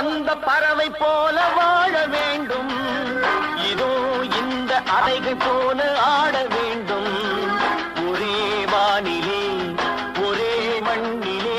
அந்த பறவை போல வாழ வேண்டும். இதோ இந்த அலைகள் போல ஆட வேண்டும். ஒரே வானிலே ஒரே மண்ணிலே